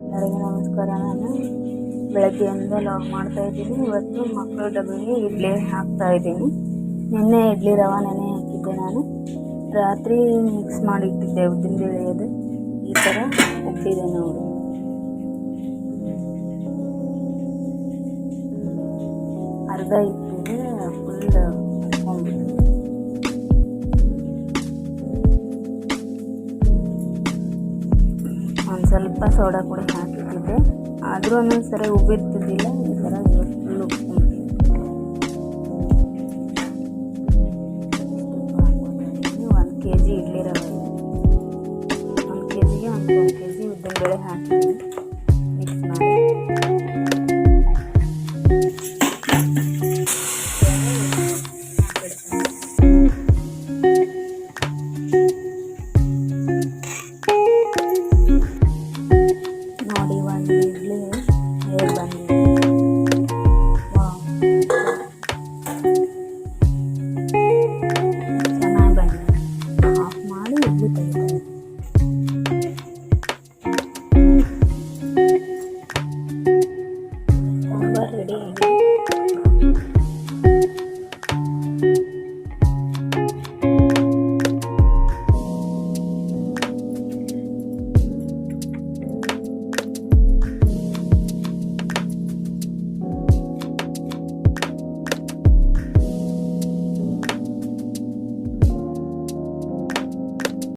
ಎಲ್ಲರಿಗೂ ನಮಸ್ಕಾರ. ನಾನು ಬೆಳಗ್ಗೆಯಿಂದ ಲಾಗ್ ಮಾಡ್ತಾ ಇದ್ದೀನಿ. ಇವತ್ತು ಮಕ್ಕಳು ಡಬ್ಬಿಗೆ ಇಡ್ಲಿ ಹಾಕ್ತಾ ಇದ್ದೀನಿ. ನಿನ್ನೆ ಇಡ್ಲಿ ರವೆ ನೆನೆ ಹಾಕಿದ್ದೆ ನಾನು. ರಾತ್ರಿ ಮಿಕ್ಸ್ ಮಾಡಿ ಇಟ್ಟಿದ್ದೆ ಉದ್ದಿನ ಬೇಳೆ ಅದು ಈ ಥರ ಉಬ್ಬಿದೆ ನೋಡಿ. ಅರ್ಧ ಇಟ್ಟಿದೆ ಫುಲ್ ಒಂದು ಸ್ವಲ್ಪ ಸೋಡಾ ಪುಡಿ ಹಾಕಿಟ್ಟಿದ್ದೆ ಆದರೂ ಒಂದೊಂದು ಸರಿ ಉಬ್ಬಿರ್ತಿದ್ದಿಲ್ಲ ಈ ಥರ ಫುಲ್ ಒಂದು ಕೆ ಜಿ ಇಡ್ಲಿ ರವೆ ಒಂದು ಕೆ ಜಿಗೆ ಒಂದು ಒಂದು ಕೆ ಜಿ ಉದ್ದಿನಬೇಳೆ ಹಾಕಿದ್ದೀನಿ